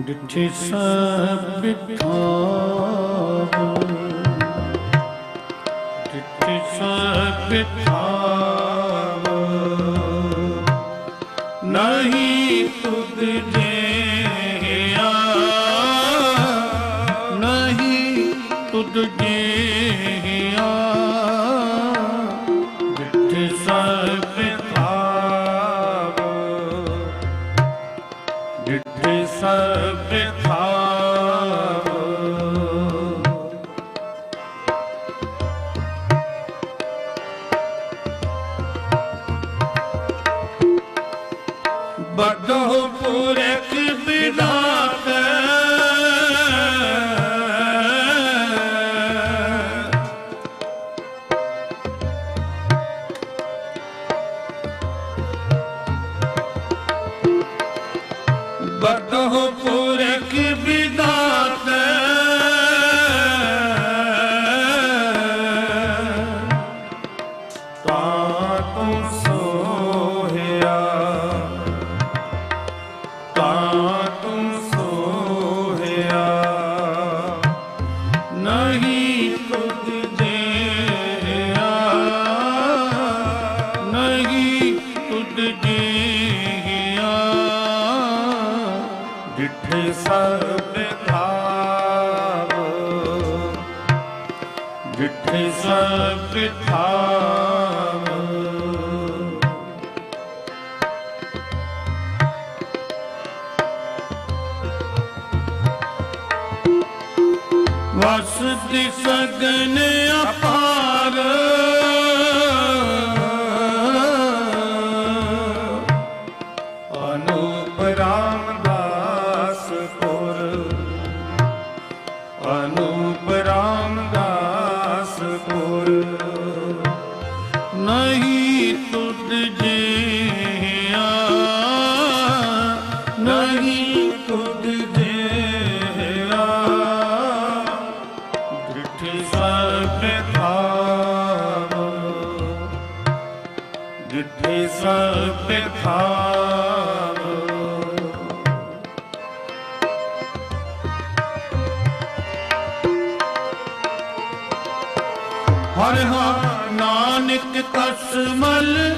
ਡਿਠੇ ਸਭ ਬਿਠਾਵ। ਡਿਠੇ ਸਭ ਬਿਠਾਵ। ਨਹੀਂ ਤੁਧ हो ਸਭ ਥਾਵ ਡਿਠੇ ਸਭ ਥਾਵ ਵਸਦੀ ਸਗਨ ਅਪਾਰ। ਹਰ ਹਰ ਨਾਨਕ ਕਸਮਲ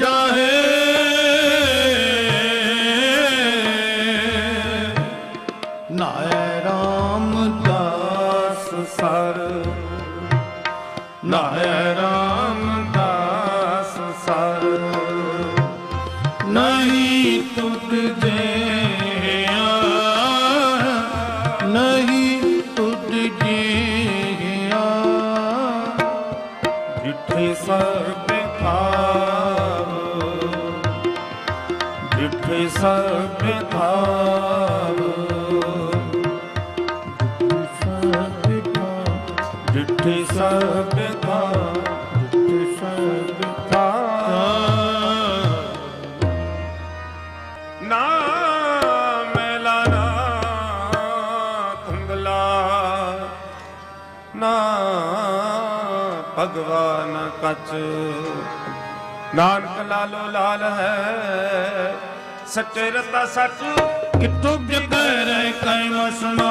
ਜਾਹੇ। ਨਾਇ ਰਾਮਦਾਸ ਸਰ। ਨਾਇ ਰਾਮਦਾਸ ਸਰ। ਜਿੱਥੇ ਸਰਬ ਥਾਵ ਜਿੱਥੇ ਸਰਬ ਥਾਵ ਜਿੱਥੇ ਸਰਬ ਥਾਵ ਜਿੱਥੇ ਸਰਬ ਥਾਵ ਨਾ ਭਗਵਾਨ ਕਚ। ਨਾਨਕ ਲਾਲੋ ਲਾਲ ਹੈ ਸੱਚੇ ਰਤਾ ਸੱਚ। ਕਿਤੋਂ ਜਗੈ ਰਹਿ ਕੈ ਮਸਮਾ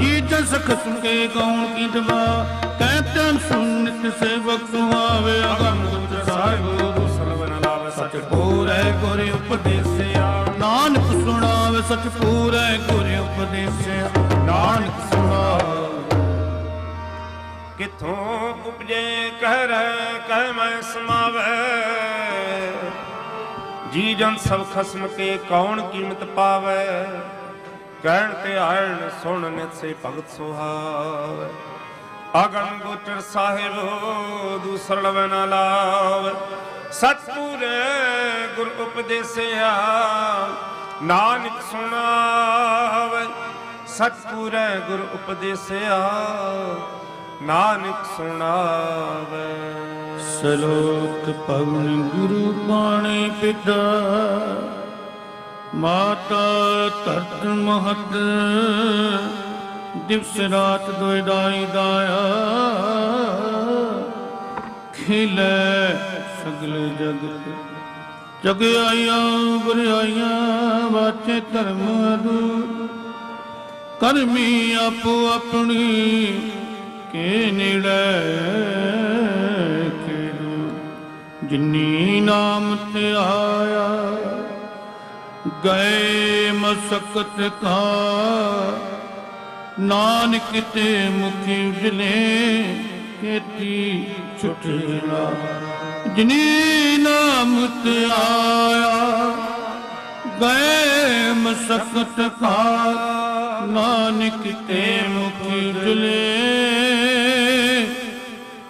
ਜੀ ਜਸ ਖਸਮ ਕੇ ਗੌਣ ਕੀ ਦਵਾ। ਕਹਿ ਤਨ ਸੁਨਿਤ ਸੇਵਕ ਸੁਆਵੇ ਅਗਮ ਗੁਰ ਸਾਹਿਬ ਦੁਸਲਵਨ ਲਾਵੇ ਸੱਚ ਪੂਰੈ ਗੁਰ ਉਪਦੇਸਿਆ। ਨਾਨਕ ਸੁਣਾਵੇ ਸੱਚ ਪੂਰੈ ਗੁਰ ਕਿਥੋਂ ਉਪਜੇ ਕਹਿ ਰਹਿ, ਕਹਿ ਮੈਂ ਸਮਾਵੈ। ਜੀ ਜਨ ਸਭ ਖਸਮ ਕੇ ਕੌਣ ਕੀਮਤ ਪਾਵੈ? ਕਹਿਣ ਤੇ ਆਇਣ ਸੁਣ ਨਿਤ ਭਗਤ ਸੁਹਾਵੈ। ਅਗਨ ਗੋਚਰ ਸਾਹਿਬ, ਦੂਸਰ ਨਾ ਲਾਵ। ਸਤਪੁਰ ਗੁਰ ਉਪਦੇਸਿਆ ਨਾਨਕ ਸੁਣਾਵੈ। ਸਤਪੂਰੇ ਗੁਰ ਉਪਦੇਸਿਆ ਨਾਨਕ ਸੁਣਾਵੇ। ਸਲੋਕ ਪਵਨ ਗੁਰੂ ਪਾਣੀ ਪਿਤਾ, ਮਾਤਾ ਧਰਤ ਮਹਤ, ਦਿਵਸ ਰਾਤ ਦੋਇ ਦਾਈ ਦਾਇਆ। ਖਿਲੇ ਸਗਲ ਜਗਤ ਜਗ ਆਇਆ ਗੁਰ ਵਾਚੇ ਧਰਮ ਅਦੂਤ ਕਰਮੀ ਆਪੋ ਆਪਣੀ ਕੇ ਨੇੜੇ ਜਿਨੀ ਨਾਮ ਤੇ ਆਇਆ, ਗਏ ਮਸਕਤ ਕਾ ਨਾਨਕ ਤੇ ਮੁਖੀ ਉਜਲੇ ਕੀਤੀ ਛੁਟਲਾ ਜਿਨੀ ਨਾਮ ਤੇ ਆਇਆ, ਗਏ ਮਸਕਤ ਕਾ ਨਾਨਕ ਤੇ ਮੁਖੀ ਉਜਲੇ